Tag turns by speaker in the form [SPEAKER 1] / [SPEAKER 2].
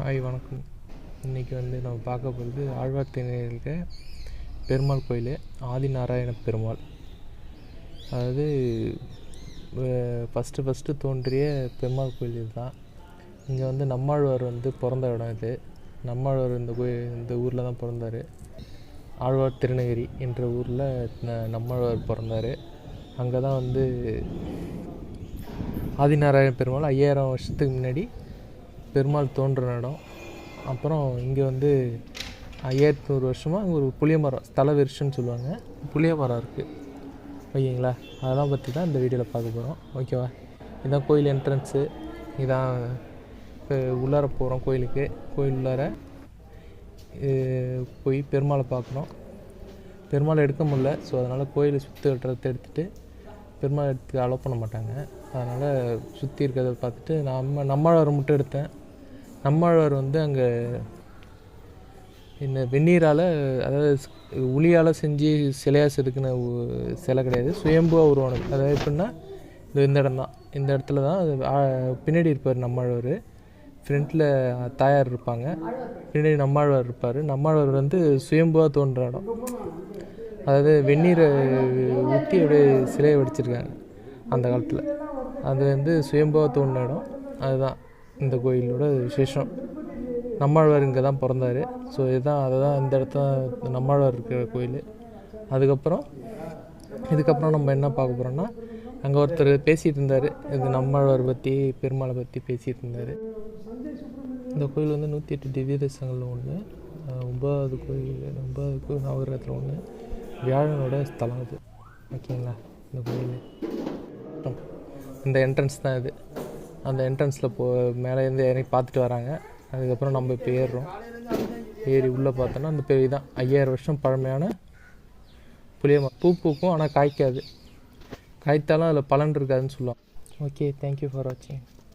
[SPEAKER 1] Hi வணக்கம். இன்றைக்கி வந்து நம்ம பார்க்க போகிறது ஆழ்வார்த்திணையில் இருக்க பெருமாள் கோயில் ஆதிநாராயண பெருமாள். அதாவது ஃபஸ்ட்டு ஃபஸ்ட்டு தோன்றிய பெருமாள் கோயில் இதுதான். இங்கே வந்து நம்மாழ்வார் வந்து பிறந்த இடம் இது. நம்மாழ்வார் இந்த கோயில் இந்த ஊரில் தான் பிறந்தார். ஆழ்வார் திருநகிரி என்ற ஊரில் நம்மாழ்வார் பிறந்தார். அங்கே தான் வந்து ஆதிநாராயண பெருமாள் ஐயாயிரம் வருஷத்துக்கு முன்னாடி பெருமாள் தோன்றின இடம். அப்புறம் இங்கே வந்து ஐயாயிரத்தி நூறு வருஷமாக அங்கே ஒரு புளிய மரம் ஸ்தல சொல்லுவாங்க. புளிய மரம் இருக்குது ஓகேங்களா? அதெல்லாம் பற்றி தான் இந்த வீடியோவில் பார்க்க போகிறோம் ஓகேவா? இதுதான் கோயில் என்ட்ரன்ஸு இதான் இப்போ உள்ளார போகிறோம் கோயிலுக்கு. கோயில் உள்ளார போய் பெருமாளை பார்க்கணும். பெருமாளை எடுக்க முடில ஸோ அதனால் கோயிலை சுற்றி கட்டுறதை எடுத்துகிட்டு பெருமாள் எடுத்து அலோவ் பண்ண மாட்டாங்க. அதனால் சுற்றி இருக்கிறத பார்த்துட்டு நம்ம நம்மாழ்வார் மட்டும் எடுத்தேன். நம்மாழ்வார் வந்து அங்கே இந்த வெந்நீரால் அதாவது உளியால் செஞ்சு சிலையாக செதுக்கின சிலை கிடையாது. சுயம்புவாக உருவானது. அதாவது எப்படின்னா இது இந்த இடம் தான். இந்த இடத்துல தான் பின்னாடி இருப்பார் நம்மாழ்வார். ஃப்ரண்ட்டில் தாயார் இருப்பாங்க. பின்னாடி நம்மாழ்வார் இருப்பார். நம்மாழ்வார் வந்து சுயம்புவாக தோன்ற இடம். அதாவது வெந்நீரை ஊற்றி அப்படியே சிலையை வடிச்சிருக்காங்க அந்த காலத்தில். அது வந்து சுயம்புவாக தோன்ற இடம். அதுதான் இந்த கோயிலோட விசேஷம். நம்மாழ்வார் இங்கே தான் பிறந்தார். ஸோ இதுதான் அதை தான் இந்த இடத்துல நம்மாழ்வார் இருக்கிற கோயில். அதுக்கப்புறம் இதுக்கப்புறம் நம்ம என்ன பார்க்க போகிறோம்னா அங்கே ஒருத்தர் பேசிகிட்டு இருந்தார். இது நம்மாழ்வார் பற்றி பெருமாளை பற்றி பேசிகிட்டு இருந்தார். இந்த கோயில் வந்து நூற்றி எட்டு திவ்ய தேசங்களில் ஒன்று ஒன்பதாவது கோயில் ஒன்பதாவது கோயில் நவகிரகத்தில் ஒன்று வியாழனோட ஸ்தலம் அது. ஓகேங்களா? இந்த கோயில். இந்த என்ட்ரன்ஸ் தான் இது. அந்த என்ட்ரன்ஸில் போ மேலேருந்து இறங்கி பார்த்துட்டு வராங்க. அதுக்கப்புறம் நம்ம இப்போ ஏறுறோம். ஏறி உள்ளே பார்த்தோன்னா அந்த பெரிய தான் ஐயாயிரம் வருஷம் பழமையான புளியமா பூ பூக்கும் ஆனால் காய்க்காது. காய்த்தாலும் அதில் பலன் இருக்காதுன்னு சொல்லுவாங்க. ஓகே தேங்க்யூ ஃபார் வாட்சிங்